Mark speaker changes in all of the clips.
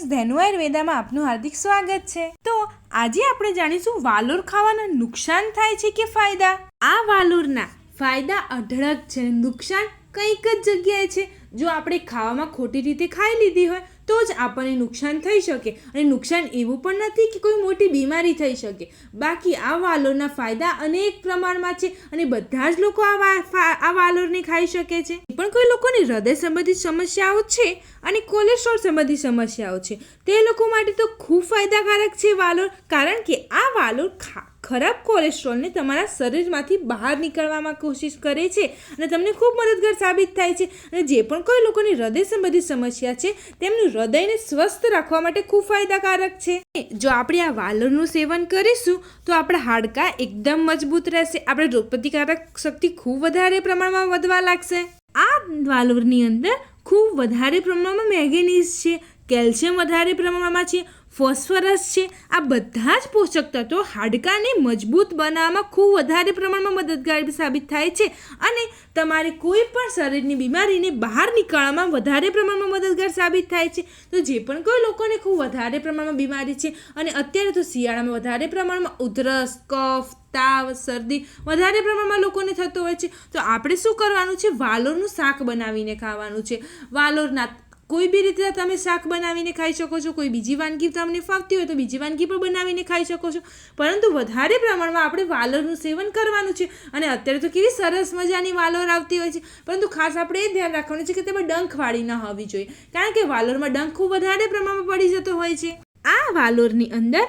Speaker 1: Friends Dhenu આયુર્વેદામાં આપનું હાર્દિક સ્વાગત છે. તો આજે આપણે જાણીશું વાલોર ખાવાના નુકસાન થાય છે કે ફાયદા? આ વાલોરના ફાયદા અઢળક છે નુકસાન કંઈક જ જગ્યાએ છે. જો આપણે ખાવામાં ખોટી રીતે ખાઈ લીધી હોય તો જ આપણને નુકસાન થઈ શકે. અને નુકસાન એવું પણ નથી કે કોઈ મોટી બીમારી થઈ શકે. બાકી આ વાલોરના ફાયદા અનેક પ્રમાણમાં છે અને બધા જ લોકો આ આ વાલોરને ખાઈ શકે છે. પણ કોઈ લોકોને હૃદય સંબંધિત સમસ્યાઓ છે અને કોલેસ્ટ્રોલ સંબંધિત સમસ્યાઓ છે. તે લોકો માટે તો ખૂબ ફાયદાકારક છે વાલોર, કારણ કે આ વાલોર ખા ખરાબ કોલેસ્ટ્રોલને તમારા શરીરમાંથી બહાર નીકળવામાં કોશિશ કરે છે અને તમને ખૂબ મદદગાર સાબિત થાય છે. અને જે પણ કોઈ લોકોની હૃદય સંબંધિત સમસ્યા છે, તેમનું હૃદયને સ્વસ્થ રાખવા માટે ખૂબ ફાયદાકારક છે. જો આપણે આ વાલોરનું સેવન કરીશું, તો આપણા હાડકાં એકદમ મજબૂત રહેશે. આપણે રોગપ્રતિકારક શક્તિ ખૂબ વધારે પ્રમાણમાં વધવા લાગશે. આ વાલોરની અંદર ખૂબ વધારે પ્રમાણમાં મેગેનીઝ છે, કેલ્શિયમ વધારે પ્રમાણમાં છે ફોસ્ફરસ છે. આ બધા જ પોષક તત્વો હાડકાને મજબૂત બનાવવામાં ખૂબ વધારે પ્રમાણમાં મદદગાર સાબિત થાય છે અને તમારે કોઈ પણ શરીરની બીમારીને બહાર નીકળવામાં વધારે પ્રમાણમાં મદદગાર સાબિત થાય છે. તો જે પણ કોઈ લોકોને ખૂબ વધારે પ્રમાણમાં બીમારી છે અને અત્યારે તો શિયાળામાં વધારે પ્રમાણમાં ઉધરસ, કફ, તાવ, શરદી વધારે પ્રમાણમાં લોકોને થતો હોય છે. તો આપણે શું કરવાનું છે? વાલોરનું શાક બનાવીને ખાવાનું છે. વાલોરના કોઈ બી રીતે તમે શાક બનાવીને ખાઈ શકો છો, કોઈ બીજી વાનગી તમને ફાવતી હોય તો બીજી વાનગી પણ બનાવીને ખાઈ શકો છો. પરંતુ વધારે પ્રમાણમાં આપણે વાલોરનું સેવન કરવાનું છે અને અત્યારે તો કેવી સરસ મજાની વાલોર આવતી હોય છે. પરંતુ ખાસ આપણે એ ધ્યાન રાખવાનું છે કે તેમાં ડંખવાળી ન હોવી જોઈએ. કારણ કે વાલોરમાં ડંખ ખૂબ વધારે પ્રમાણમાં પડી જતો હોય છે. આ વાલોરની અંદર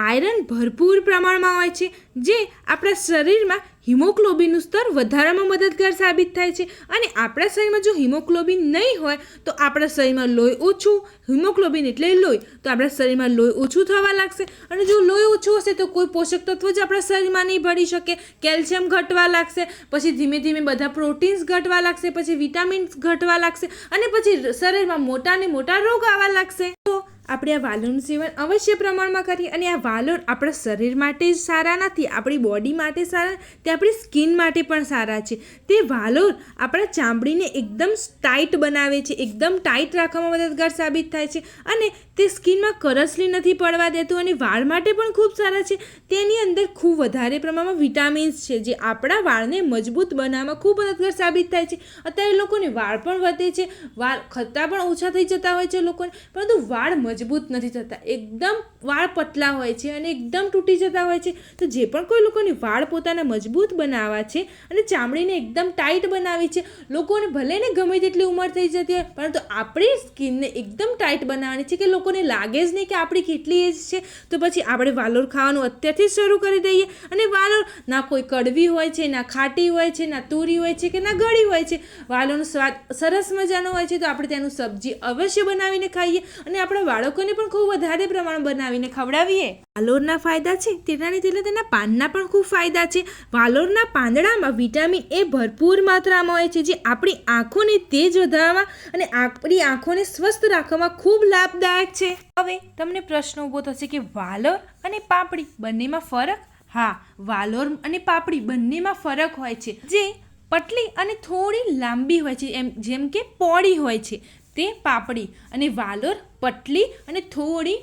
Speaker 1: આયરન ભરપૂર પ્રમાણમાં હોય છે, જે આપણા શરીરમાં હિમોગ્લોબિનનું સ્તર વધારવામાં મદદગાર સાબિત થાય છે. અને આપણા શરીરમાં જો હિમોગ્લોબિન નહીં હોય, તો આપણા શરીરમાં લોહી ઓછું, હિમોગ્લોબિન એટલે લોહી, તો આપણા શરીરમાં લોહી ઓછું થવા લાગશે. અને જો લોહી ઓછું હશે, તો કોઈ પોષક તત્વ જ આપણા શરીરમાં નહીં ભળી શકે. કેલ્શિયમ ઘટવા લાગશે, પછી ધીમે ધીમે બધા પ્રોટીન્સ ઘટવા લાગશે, પછી વિટામિન્સ ઘટવા લાગશે, અને પછી શરીરમાં મોટા ને મોટા રોગ આવવા લાગશે. તો આપણે આ વાલોનું સેવન અવશ્ય પ્રમાણમાં કરીએ અને આ વાલોન આપણા શરીર માટે જ સારા નથી, આપણી બોડી માટે સારા તે આપણી સ્કિન માટે પણ સારા છે. તે વાલોર આપણા ચામડીને એકદમ ટાઈટ બનાવે છે, એકદમ ટાઈટ રાખવામાં મદદગાર સાબિત થાય છે અને તે સ્કિનમાં કરસલી નથી પડવા દેતું અને વાળ માટે પણ ખૂબ સારા છે. તેની અંદર ખૂબ વધારે પ્રમાણમાં વિટામિન્સ છે, જે આપણા વાળને મજબૂત બનાવવામાં ખૂબ મદદગાર સાબિત થાય છે. અત્યારે લોકોને વાળ પણ વધે છે, વાળ ખતરા પણ ઓછા થઈ જતા હોય છે લોકોને, પરંતુ વાળ મજબૂત નથી થતા. એકદમ વાળ પતલા હોય છે અને એકદમ તૂટી જતા હોય છે. તો જે પણ કોઈ લોકોને વાળ પોતાના મજબૂત બનાવવા છે અને ચામડીને એકદમ ટાઈટ બનાવી છે, લોકોને ભલે ને ગમે તેટલી ઉંમર થઈ જતી હોય, પરંતુ આપણી સ્કિનને એકદમ ટાઈટ બનાવવાની છે કે લોકોને લાગે જ નહીં કે આપણી કેટલી એજ છે. તો પછી આપણે વાલોર ખાવાનું અત્યારથી શરૂ કરી દઈએ અને વાલોર ના કોઈ કડવી હોય છે, ના ખાટી હોય છે, ના તુરી હોય છે કે ના ગળી હોય છે. વાલોરનો સ્વાદ સરસ મજાનો હોય છે તો આપણે તેનું સબ્જી અવશ્ય બનાવીને ખાઈએ અને આપણા બાળકોને પણ ખૂબ વધારે પ્રમાણ બનાવીને ખવડાવીએ. વાલોરના ફાયદા છે તેનાની તેટલા તેના પાનના પણ ખૂબ ફાયદા છે. વાલોરના પાંદડામાં વિટામિન એ ભરપૂર માત્રામાં હોય છે, જે આપણી આંખોને તેજ વધારવામાં અને આપણી આંખોને સ્વસ્થ રાખવામાં ખૂબ લાભદાયક છે. હવે તમને પ્રશ્ન ઊભો થશે કે વાલોર અને પાપડી બંનેમાં ફરક? હા, વાલોર અને પાપડી બંનેમાં ફરક હોય છે. જે પટલી અને થોડી લાંબી હોય છે, એમ જેમ કે પોળી હોય છે. તે પાપડી અને વાલોર પટલી અને થોડી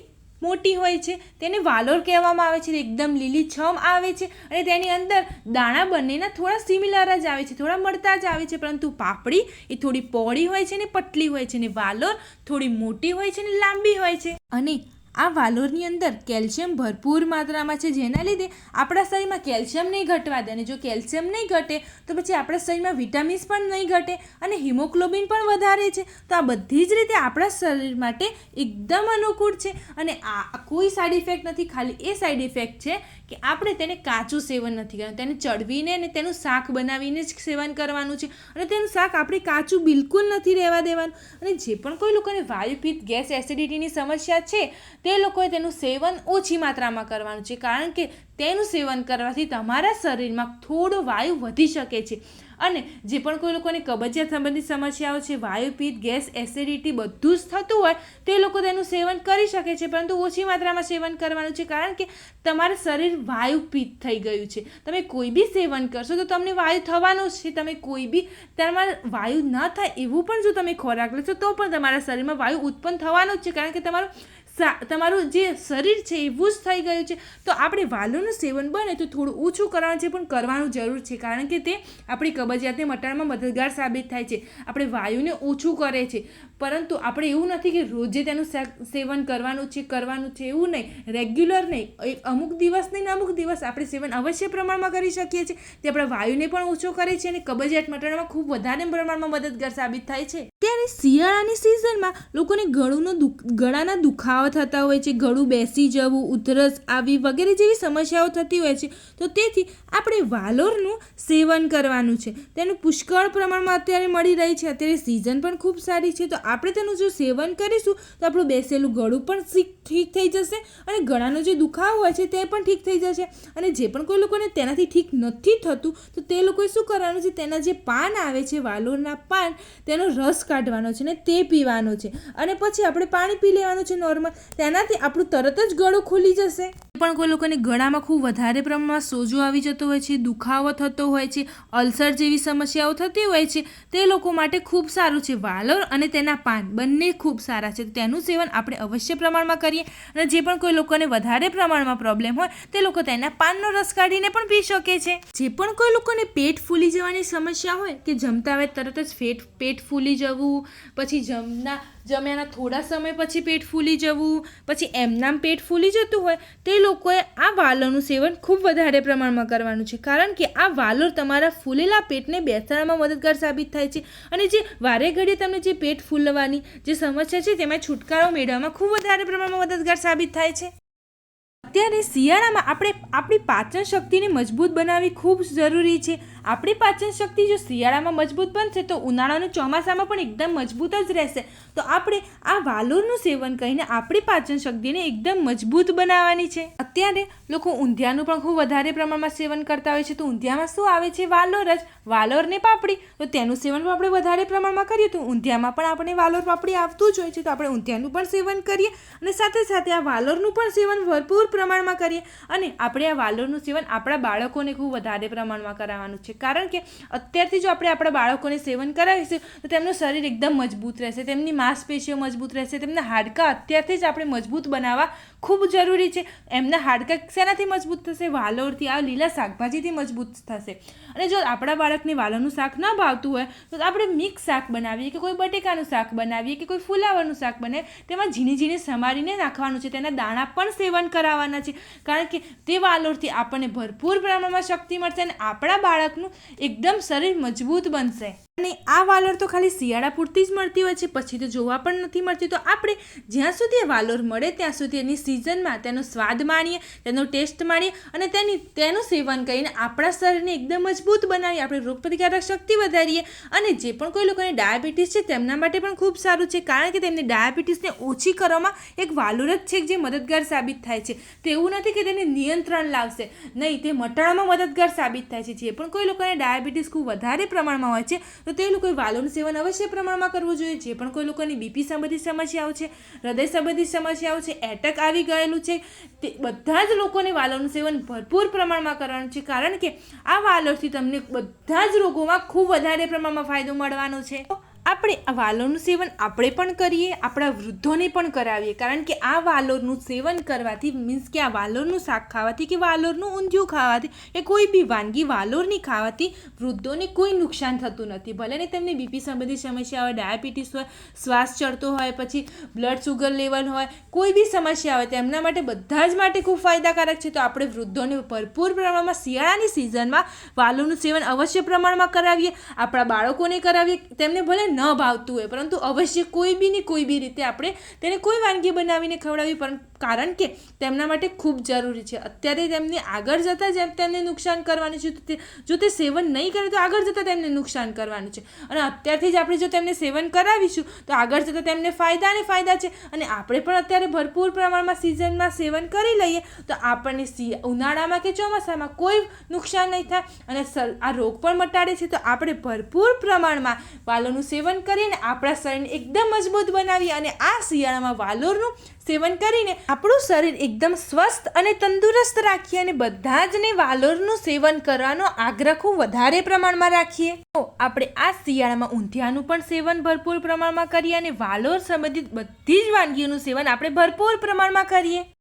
Speaker 1: મોટી હોય છે. તેને વાલોર કહેવામાં આવે છે. એકદમ લીલીછમ આવે છે અને તેની અંદર દાણા બંનેના થોડા સિમિલર જ આવે છે. થોડા મળતા જ આવે છે. પરંતુ પાપડી એ થોડી પહોળી હોય છે ને પટલી હોય છે ને વાલોર થોડી મોટી હોય છે ને લાંબી હોય છે. અને આ વાલોરની અંદર કેલ્શિયમ ભરપૂર માત્રામાં છે જેના લીધે આપણા શરીરમાં કેલ્શિયમ નહીં ઘટવા દે અને જો કેલ્શિયમ નહીં ઘટે તો પછી આપણા શરીરમાં વિટામિન્સ પણ નહીં ઘટે અને હિમોગ્લોબિન પણ વધારે છે. તો આ બધી જ રીતે આપણા શરીર માટે એકદમ અનુકૂળ છે અને આ કોઈ સાઇડ ઇફેક્ટ નથી, ખાલી એ સાઈડ ઇફેક્ટ છે કે આપણે તેને કાચું સેવન નથી કરવાનું. તેને ચડવીને અને તેનું શાક બનાવીને જ સેવન કરવાનું છે. અને તેનું શાક આપણે કાચું બિલકુલ નથી રહેવા દેવાનું. અને જે પણ કોઈ લોકોને વાયુપિત ગેસ એસિડિટીની સમસ્યા છે, તે લોકોએ તેનું સેવન ઓછી માત્રામાં કરવાનું છે. કારણ કે તેનું સેવન કરવાથી તમારા શરીરમાં થોડો વાયુ વધી શકે છે. અને જે પણ કોઈ લોકોને કબજિયાત સંબંધિત સમસ્યાઓ છે વાયુપિત્ત ગેસ, એસિડિટી બધું જ થતું હોય, તે લોકો તેનું સેવન કરી શકે છે, પરંતુ ઓછી માત્રામાં સેવન કરવાનું છે, કારણ કે તમારું શરીર વાયુપિત્ત થઈ ગયું છે. તમે કોઈ બી સેવન કરશો તો તમને વાયુ થવાનું છે. તમે કોઈ બી તમારા વાયુ ન થાય એવું પણ જો તમે ખોરાક લેશો તો પણ તમારા શરીરમાં વાયુ ઉત્પન્ન થવાનું જ છે, કારણ કે તમારું તમારું જે શરીર છે એવું જ થઈ ગયું છે. તો આપણે વાલોનું સેવન બને તો થોડું ઓછું કરવાનું છે, પણ કરવાનું જરૂર છે, કારણ કે તે આપણી કબજિયાતને મટાડવામાં મદદગાર સાબિત થાય છે. આપણે વાયુને ઓછું કરે છે. પરંતુ આપણે એવું નથી કે રોજે તેનું સે- સેવન કરવાનું છે કરવાનું છે, એવું નહીં. રેગ્યુલર નહીં. અમુક દિવસ નહીં અમુક દિવસ આપણે સેવન અવશ્ય પ્રમાણમાં કરી શકીએ છીએ. તે આપણા વાયુને પણ ઓછો કરે છે અને કબજિયાત મટાડવામાં ખૂબ વધારે પ્રમાણમાં મદદગાર સાબિત થાય છે. ત્યારે શિયાળાની સિઝનમાં લોકોને ગળુનો ગળાના દુખાવા થતા હોય છે, ગળું બેસી જવું, ઉધરસ આવી વગેરે જેવી સમસ્યાઓ થતી હોય છે. તો તેથી આપણે વાલોરનું સેવન કરવાનું છે. તેનું પુષ્કળ પ્રમાણમાં અત્યારે મળી રહી છે. અત્યારે સિઝન પણ ખૂબ સારી છે. તો આપણે તેનું જો સેવન કરીશું, તો આપણું બેસેલું ગળું પણ ઠીક થઈ જશે અને ગળાનો જે દુખાવો હોય છે, તે પણ ઠીક થઈ જશે. અને જે પણ કોઈ લોકોને તેનાથી ઠીક નથી થતું, તો તે લોકોએ શું કરવાનું છે? તેના જે પાન આવે છે, વાલોરના પાન, તેનો રસ કાઢવાનો છે ને તે પીવાનો છે. અને પછી આપણે પાણી પી લેવાનું છે નોર્મલ તેનાથી આપણું તરત જ ગળું ખુલી જશે. પણ કોઈ લોકોને ગળામાં ખૂબ વધારે પ્રમાણમાં સોજો આવી જતો હોય છે, દુખાવો થતો હોય છે, અલ્સર જેવી સમસ્યાઓ થતી હોય છે, તે લોકો માટે ખૂબ સારું છે. વાલોર અને તેના પાન બંને ખૂબ સારા છે. તેનું સેવન આપણે અવશ્ય પ્રમાણમાં કરીએ અને જે પણ કોઈ લોકોને વધારે પ્રમાણમાં પ્રોબ્લેમ હોય, તે લોકો તેના પાનનો રસ કાઢીને પણ પી શકે છે. જે પણ કોઈ લોકોને પેટ ફૂલી જવાની સમસ્યા હોય કે જમતા હોય, તરત જ પેટ પેટ ફૂલી જવું, પછી જમના જમ્યાના થોડા સમય પછી પેટ ફૂલી જવું, પછી એમનામ પેટ ફૂલી જતું હોય, તે લોકોએ આ વાલોનું સેવન ખૂબ વધારે પ્રમાણમાં કરવાનું છે. કારણ કે આ વાલો તમારા ફૂલેલા પેટને બેસાડવામાં મદદગાર સાબિત થાય છે અને જે વારે ઘડીએ તમને જે પેટ ફૂલવાની જે સમસ્યા છે તેમાં છુટકારો મેળવવામાં ખૂબ વધારે પ્રમાણમાં મદદગાર સાબિત થાય છે. અત્યારે શિયાળામાં આપણે આપણી પાચન શક્તિને મજબૂત બનાવવી ખૂબ જરૂરી છે. આપણી પાચન શક્તિ જો શિયાળામાં મજબૂત બનશે તો ઉનાળાનું ચોમાસામાં પણ એકદમ મજબૂત જ રહેશે. તો આપણે આ વાલોરનું સેવન કરીને આપણી પાચન શક્તિને એકદમ મજબૂત બનાવવાની છે. અત્યારે લોકો ઊંધિયાનું પણ ખૂબ વધારે પ્રમાણમાં સેવન કરતા હોય છે. તો ઊંધિયામાં શું આવે છે? વાલોર જ. વાલોર ને પાપડી. તો તેનું સેવન પણ આપણે વધારે પ્રમાણમાં કરીએ. તો ઊંધિયામાં પણ આપણે વાલોર પાપડી આવતું જ હોય છે. તો આપણે ઊંધિયાનું પણ સેવન કરીએ. અને સાથે સાથે આ વાલોરનું પણ સેવન ભરપૂર પ્રમાણમાં કરીએ અને આપણે આ વાલોરનું સેવન આપણા બાળકોને ખૂબ વધારે પ્રમાણમાં કરાવવાનું છે. કારણ કે અત્યારથી જો આપણે આપણા બાળકોને સેવન કરાવીશું, તો તેમનું શરીર એકદમ મજબૂત રહેશે, તેમની માંસપેશીઓ મજબૂત રહેશે, તેમના હાડકાં અત્યારથી જ આપણે મજબૂત બનાવવા ખૂબ જરૂરી છે. એમના હાડકાં શેનાથી મજબૂત થશે? વાલોરથી. આ લીલા શાકભાજીથી મજબૂત થશે. અને જો આપણા બાળકને વાલોરનું શાક ન ભાવતું હોય, તો આપણે મિક્સ શાક બનાવીએ કે કોઈ બટેકાનું શાક બનાવીએ કે કોઈ ફુલાવરનું શાક બનાવીએ, તેમાં ઝીણી ઝીણી સમારીને નાખવાનું છે. તેના દાણા પણ સેવન કરાવવાના છે. કારણ કે તે વાલોરથી આપણને ભરપૂર પ્રમાણમાં શક્તિ મળશે અને આપણા બાળકનું એકદમ શરીર મજબૂત બનશે. અને આ વાલોર તો ખાલી શિયાળા પૂરતી જ મળતી હોય છે. પછી તો જોવા પણ નથી મળતી. તો આપણે જ્યાં સુધી વાલોર મળે, ત્યાં સુધી એની સિઝનમાં તેનો સ્વાદ માણીએ, તેનો ટેસ્ટ માણીએ અને તેની, તેનું સેવન કરીને આપણા શરીરને એકદમ મજબૂત બનાવીએ. આપણે રોગપ્રતિકારક શક્તિ વધારીએ અને જે પણ કોઈ લોકોને ડાયાબિટીસ છે તેમના માટે પણ ખૂબ સારું છે. કારણ કે તેમને ડાયાબિટીસને ઓછી કરવામાં એક વાલોર જ છે જે મદદગાર સાબિત થાય છે. તેવું નથી કે તેને નિયંત્રણ લાવશે. નહીં, તે મટાડવામાં મદદગાર સાબિત થાય છે. જે પણ કોઈ લોકોને ડાયાબિટીસ ખૂબ વધારે પ્રમાણમાં હોય છે તો તે લોકોએ વાલોનું સેવન અવશ્ય પ્રમાણમાં કરવું જોઈએ. જે પણ કોઈ લોકોની બીપી સંબંધિત સમસ્યાઓ છે, હૃદય સંબંધિત સમસ્યાઓ છે, એટેક આવી ગયેલું છે, તે બધા જ લોકોને વાલોનું સેવન ભરપૂર પ્રમાણમાં કરવાનું છે. કારણ કે આ વાલોથી તમને બધા જ રોગોમાં ખૂબ વધારે પ્રમાણમાં ફાયદો મળવાનો છે. આપણે આ વાલોરનું સેવન આપણે પણ કરીએ, આપણા વૃદ્ધોને પણ કરાવીએ. કારણ કે આ વાલોરનું સેવન કરવાથી મીન્સ કે આ વાલોરનું શાક ખાવાથી કે વાલોરનું ઊંધિયું ખાવાથી કે કોઈ બી વાનગી વાલોરની ખાવાથી વૃદ્ધોને કોઈ નુકસાન થતું નથી. ભલે ને તેમને બીપી સંબંધિત સમસ્યા હોય, ડાયાબિટીસ હોય, શ્વાસ ચડતો હોય, પછી બ્લડ સુગર લેવલ હોય, કોઈ બી સમસ્યા હોય, તેમના માટે બધા જ માટે ખૂબ ફાયદાકારક છે. તો આપણે વૃદ્ધોને ભરપૂર પ્રમાણમાં શિયાળાની સિઝનમાં વાલોનું સેવન અવશ્ય પ્રમાણમાં કરાવીએ, આપણા બાળકોને કરાવીએ. તેમને ભલે ન ભાવતું હોય. પરંતુ અવશ્ય કોઈ બી ને કોઈ બી રીતે આપણે તેને કોઈ વાનગી બનાવીને ખવડાવવી પણ કારણ કે તેમના માટે ખૂબ જરૂરી છે. અત્યારે તેમને આગળ જતાં જેમ તેમને નુકસાન કરવાનું છે, તો તે જો તે સેવન નહીં કરે, તો આગળ જતાં તેમને નુકસાન કરવાનું છે. અને અત્યારથી જ આપણે જો તેમને સેવન કરાવીશું, તો આગળ જતાં તેમને ફાયદા ને ફાયદા છે. અને આપણે પણ અત્યારે ભરપૂર પ્રમાણમાં સિઝનમાં સેવન કરી લઈએ, તો આપણને સી ઉનાળામાં કે ચોમાસામાં કોઈ નુકસાન નહીં થાય. અને આ રોગ પણ મટાડે છે, તો આપણે ભરપૂર પ્રમાણમાં વાલોનું સેવન કરીને આપણા શરીરને એકદમ મજબૂત બનાવીએ અને આ શિયાળામાં વાલોરનું સેવન કરીને આપણું શરીર એકદમ સ્વસ્થ અને તંદુરસ્ત રાખીએ અને બધા જ ને વાલોરનું સેવન કરવાનો આગ્રહ ખૂબ વધારે પ્રમાણમાં રાખીએ. તો આપણે આ શિયાળામાં ઊંધિયાનું પણ સેવન ભરપૂર પ્રમાણમાં કરીએ અને વાલોર સંબંધિત બધી જ વાનગીઓનું સેવન આપણે ભરપૂર પ્રમાણમાં કરીએ.